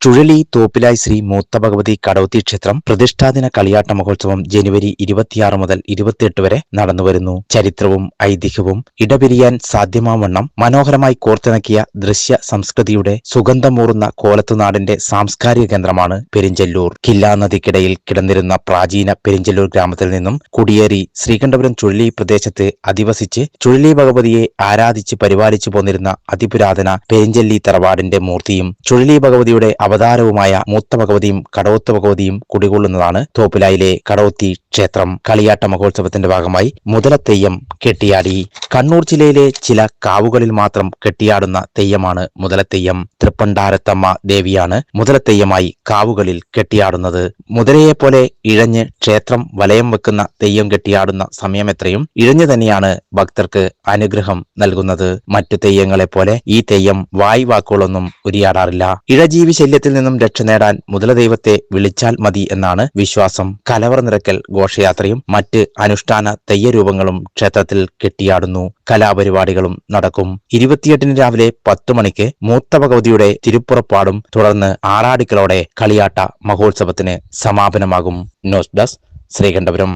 ചുഴലി തോപ്പിലായി ശ്രീ മൂത്ത ഭഗവതി കടവത്തി ക്ഷേത്രം പ്രതിഷ്ഠാദിന കളിയാട്ട മഹോത്സവം ജനുവരി ഇരുപത്തിയാറ് മുതൽ ഇരുപത്തിയെട്ട് വരെ നടന്നുവരുന്നു ചരിത്രവും ഐതിഹ്യവും ഇടപിരിയാൻ സാധ്യമാവണ്ണം മനോഹരമായി കോർത്തിണക്കിയ ദൃശ്യ സംസ്കൃതിയുടെ സുഗന്ധമൂറുന്ന കോലത്തുനാടിന്റെ സാംസ്കാരിക കേന്ദ്രമാണ് പെരിഞ്ചല്ലൂർ. കില്ലാ നദിക്കിടയിൽ കിടന്നിരുന്ന പ്രാചീന പെരിഞ്ചല്ലൂർ ഗ്രാമത്തിൽ നിന്നും കുടിയേറി ശ്രീകണ്ഠപുരം ചുഴലി പ്രദേശത്ത് അധിവസിച്ച് ചുഴലി ഭഗവതിയെ ആരാധിച്ച് പരിപാലിച്ചു പോന്നിരുന്ന അതിപുരാതന പെരിഞ്ചല്ലി തറവാടിന്റെ മൂർത്തിയും ചുഴലി ഭഗവതിയുടെ അവതാരവുമായ മൂത്ത ഭഗവതിയും കടവത്ത് ഭഗവതിയും കുടികൊള്ളുന്നതാണ് തോപ്പിലായിലെ കടവത്തി ക്ഷേത്രം കളിയാട്ട മഹോത്സവത്തിന്റെ ഭാഗമായി മുതലത്തെയ്യം കെട്ടിയാടി. കണ്ണൂർ ജില്ലയിലെ ചില കാവുകളിൽ മാത്രം കെട്ടിയാടുന്ന തെയ്യമാണ് മുതലത്തെയ്യം തൃപ്പണ്ടാരത്തമ്മ ദേവിയാണ് മുതലത്തെയ്യമായി കാവുകളിൽ കെട്ടിയാടുന്നത്. മുതലയെ പോലെ ഇഴഞ്ഞ് ക്ഷേത്രം വലയം വെക്കുന്ന തെയ്യം കെട്ടിയാടുന്ന സമയമെത്രയും ഇഴഞ്ഞു തന്നെയാണ് ഭക്തർക്ക് അനുഗ്രഹം നൽകുന്നത്. മറ്റു തെയ്യങ്ങളെ പോലെ ഈ തെയ്യം വായ് വാക്കുകളൊന്നും ഉരിയാടാറില്ല. ഇഴജീവി ശല്യത്തിൽ നിന്നും രക്ഷ നേടാൻ മുതല ദൈവത്തെ വിളിച്ചാൽ മതി എന്നാണ് വിശ്വാസം. കലവർ നിറക്കൽ ഘോഷയാത്രയും മറ്റ് അനുഷ്ഠാന തെയ്യരൂപങ്ങളും ക്ഷേത്രത്തിൽ കെട്ടിയാടുന്നു. കലാപരിപാടികളും നടക്കും. ഇരുപത്തിയെട്ടിന് രാവിലെ പത്തു മണിക്ക് മൂത്ത ഭഗവതിയുടെ തിരുപ്പുറപ്പാടും തുടർന്ന് ആറാടിക്കലോടെ കളിയാട്ട മഹോത്സവത്തിന് സമാപനമാകും. News desk Sreekandapuram.